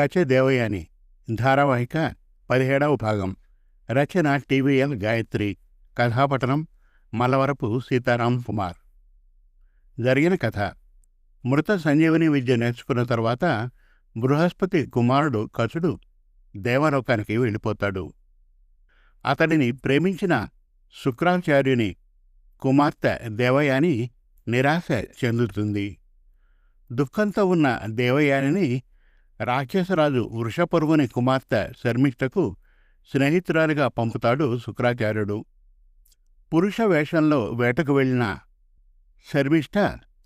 కచె దేవయాని ధారావాహిక పదిహేడవ భాగం. రచన టీవీఎల్ గాయత్రి. కథాపటనం మలవరపు సీతారాం కుమార్. జరిగిన కథ. మృత సంజీవని విద్య నేర్చుకున్న తర్వాత బృహస్పతి కుమారుడు కచుడు దేవలోకానికి వెళ్ళిపోతాడు. అతడిని ప్రేమించిన శుక్రాచార్యుని కుమార్తె దేవయాని నిరాశ చెందుతుంది. దుఃఖంతో ఉన్న దేవయానిని రాక్షసరాజు వృషపర్వుని కుమార్తె శర్మిష్టకు స్నేహితురాలిగా పంపుతాడు శుక్రాచార్యుడు. పురుష వేషంలో వేటకు వెళ్ళిన శర్మిష్ట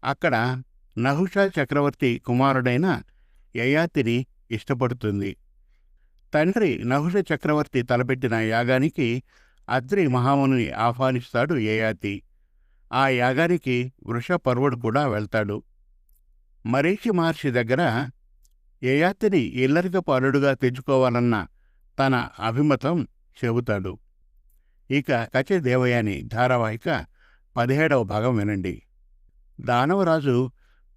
అక్కడ నహుష చక్రవర్తి కుమారుడైన యయాతిని ఇష్టపడుతుంది. తండ్రి నహుష చక్రవర్తి తలపెట్టిన యాగానికి అద్రి మహాముని ఆహ్వానిస్తాడు యయాతి. ఆ యాగానికి వృషపర్వుడు కూడా వెళ్తాడు. మరీషి మహర్షి దగ్గర యయాతిని ఇల్లరిక పాలుడుగా తెచ్చుకోవాలన్న తన అభిమతం చెబుతాడు. ఇక కచె దేవయాని ధారావాహిక పదిహేడవ భాగం వినండి. దానవరాజు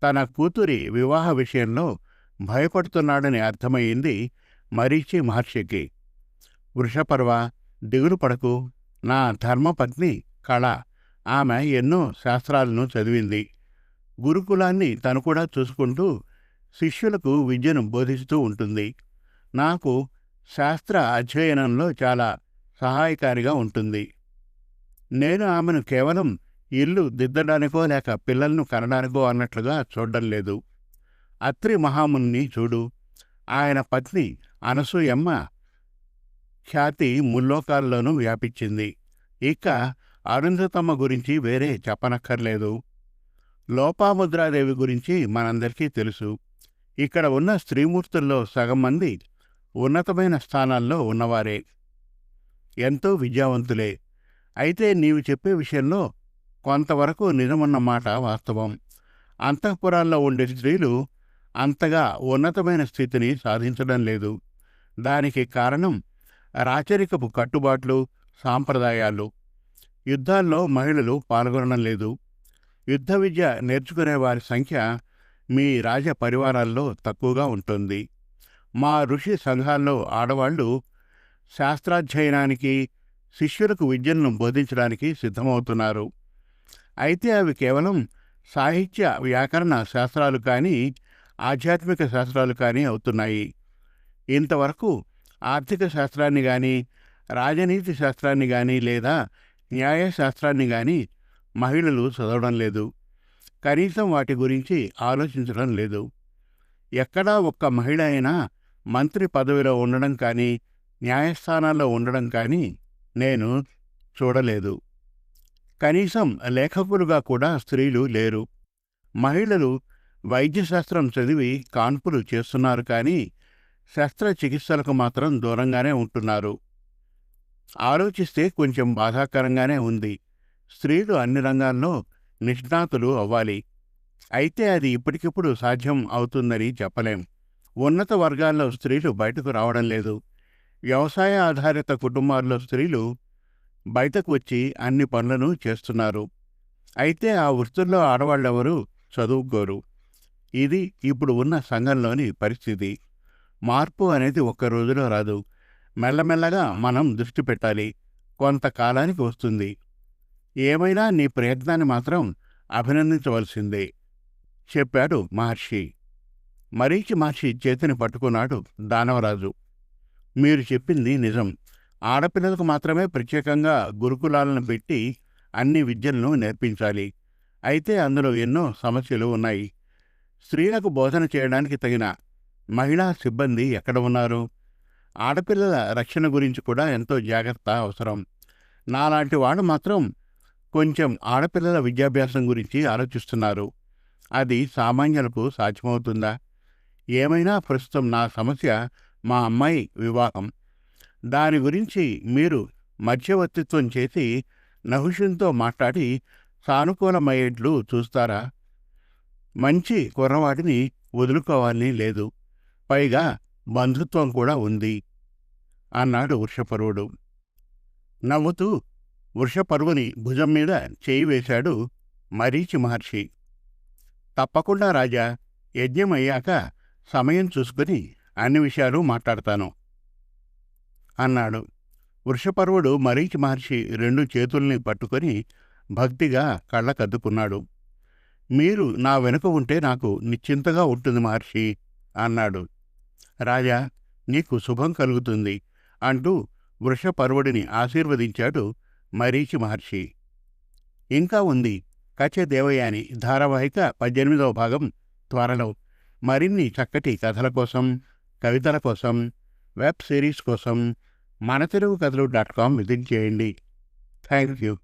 తన కూతురి వివాహ విషయంలో భయపడుతున్నాడని అర్థమయ్యింది మరీచి మహర్షికి. వృషపర్వ దిగులు పడకు నా ధర్మపత్ని కళ ఆమె ఎన్నో శాస్త్రాలను చదివింది. గురుకులాన్ని తను కూడా చూసుకుంటూ శిష్యులకు విద్యను బోధిస్తూ ఉంటుంది. నాకు శాస్త్ర అధ్యయనంలో చాలా సహాయకారిగా ఉంటుంది. నేను ఆమెను కేవలం ఇల్లు దిద్దడానికో లేక పిల్లలను కనడానికో అన్నట్లుగా చూడడం లేదు. అత్రి మహాముని చూడు. ఆయన పత్ని అనసూయమ్మ ఖ్యాతి ముల్లోకాల్లోనూ వ్యాపించింది. ఇక అరుంధతమ్మ గురించి వేరే చెప్పనక్కర్లేదు. లోపాముద్రాదేవి గురించి మనందరికీ తెలుసు. ఇక్కడ ఉన్న స్త్రీమూర్తుల్లో సగం మంది ఉన్నతమైన స్థానాల్లో ఉన్నవారే. ఎంతో విద్యావంతులే. అయితే నీవు చెప్పే విషయంలో కొంతవరకు నిజమన్న మాట వాస్తవం. అంతఃపురాల్లో ఉండే స్త్రీలు అంతగా ఉన్నతమైన స్థితిని సాధించడం లేదు. దానికి కారణం రాచరికపు కట్టుబాట్లు సాంప్రదాయాలు. యుద్ధాల్లో మహిళలు పాల్గొనడం లేదు. యుద్ధ విద్య నేర్చుకునే వారి సంఖ్య మీ రాజ పరివారాల్లో తక్కువగా ఉంటుంది. మా ఋషి సంఘాల్లో ఆడవాళ్ళు శాస్త్రాధ్యయనానికి శిష్యులకు విద్యను బోధించడానికి సిద్ధమవుతున్నారు. అయితే అవి కేవలం సాహిత్య వ్యాకరణ శాస్త్రాలు కానీ ఆధ్యాత్మిక శాస్త్రాలు కానీ అవుతున్నాయి. ఇంతవరకు ఆర్థిక శాస్త్రాన్ని కానీ రాజనీతి శాస్త్రాన్ని కానీ లేదా న్యాయశాస్త్రాన్ని కానీ మహిళలు చదవడం లేదు. కనీసం వాటి గురించి ఆలోచించడం లేదు. ఎక్కడా ఒక్క మహిళ అయినా మంత్రి పదవిలో ఉండడం కానీ న్యాయస్థానాల్లో ఉండడం కానీ నేను చూడలేదు. కనీసం లేఖకులుగా కూడా స్త్రీలు లేరు. మహిళలు వైద్యశాస్త్రం చదివి కాన్పులు చేస్తున్నారు కానీ శస్త్రచికిత్సలకు మాత్రం దూరంగానే ఉంటున్నారు. ఆలోచిస్తే కొంచెం బాధాకరంగానే ఉంది. స్త్రీలు అన్ని రంగాల్లో నిష్ణాతులు అవ్వాలి. అయితే అది ఇప్పటికిప్పుడు సాధ్యం అవుతుందని చెప్పలేం. ఉన్నత వర్గాల్లో స్త్రీలు బయటకు రావడం లేదు. వ్యవసాయ ఆధారిత కుటుంబాల్లో స్త్రీలు బయటకు వచ్చి అన్ని పనులను చేస్తున్నారు. అయితే ఆ వృత్తుల్లో ఆడవాళ్ళెవరూ చదువుకోరు. ఇది ఇప్పుడు ఉన్న సంఘంలోని పరిస్థితి. మార్పు అనేది ఒక్క రోజులో రాదు. మెల్లమెల్లగా మనం దృష్టి పెట్టాలి. కొంతకాలానికి వస్తుంది. ఏమైనా నీ ప్రయత్నాన్ని మాత్రం అభినందించవలసిందే చెప్పాడు మహర్షి. మరీచి మహర్షి చేతిని పట్టుకున్నాడు దానవరాజు. మీరు చెప్పింది నిజం. ఆడపిల్లలకు మాత్రమే ప్రత్యేకంగా గురుకులాలను పెట్టి అన్ని విద్యలను నేర్పించాలి. అయితే అందులో ఎన్నో సమస్యలు ఉన్నాయి. స్త్రీలకు బోధన చేయడానికి తగిన మహిళా సిబ్బంది ఎక్కడ ఉన్నారు? ఆడపిల్లల రక్షణ గురించి కూడా ఎంతో జాగ్రత్త అవసరం. నాలాంటి వాడు మాత్రం కొంచెం ఆడపిల్లల విద్యాభ్యాసం గురించి ఆలోచిస్తున్నారు. అది సామాన్యులకు సాధ్యమవుతుందా? ఏమైనా ప్రస్తుతం నా సమస్య మా అమ్మాయి వివాహం. దాని గురించి మీరు మధ్యవర్తిత్వం చేసి నహుషంతో మాట్లాడి సానుకూలమయ్యేట్లు చూస్తారా? మంచి కుర్రవాడిని వదులుకోవాలని లేదు. పైగా బంధుత్వం కూడా ఉంది. అన్నాడు వృషపరువుడు నవ్వుతూ వృషపరువుని భుజం మీద చేయి వేశాడు మరీచి మహర్షి. తప్పకుండా రాజా యజ్ఞం అయ్యాక సమయం చూసుకుని అన్ని విషయాలు మాట్లాడతాను అన్నాడు. వృషపర్వుడు మరీచి మహర్షి రెండు చేతుల్ని పట్టుకొని భక్తిగా కళ్ళకద్దుకున్నాడు. మీరు నా వెనుక ఉంటే నాకు నిశ్చింతగా ఉంటుంది మహర్షి అన్నాడు. రాజా నీకు శుభం కలుగుతుంది అంటూ వృషపర్వుడిని ఆశీర్వదించాడు మరీచి మహర్షి. ఇంకా ఉంది కచె దేవయాని ధారావాహిక పద్దెనిమిదవ భాగం త్వరలో. మరిన్ని చక్కటి కథల కోసం కవితల కోసం వెబ్ సిరీస్ కోసం మన తెలుగు కథలు డాట్ కామ్ విజిట్ చేయండి. Thank you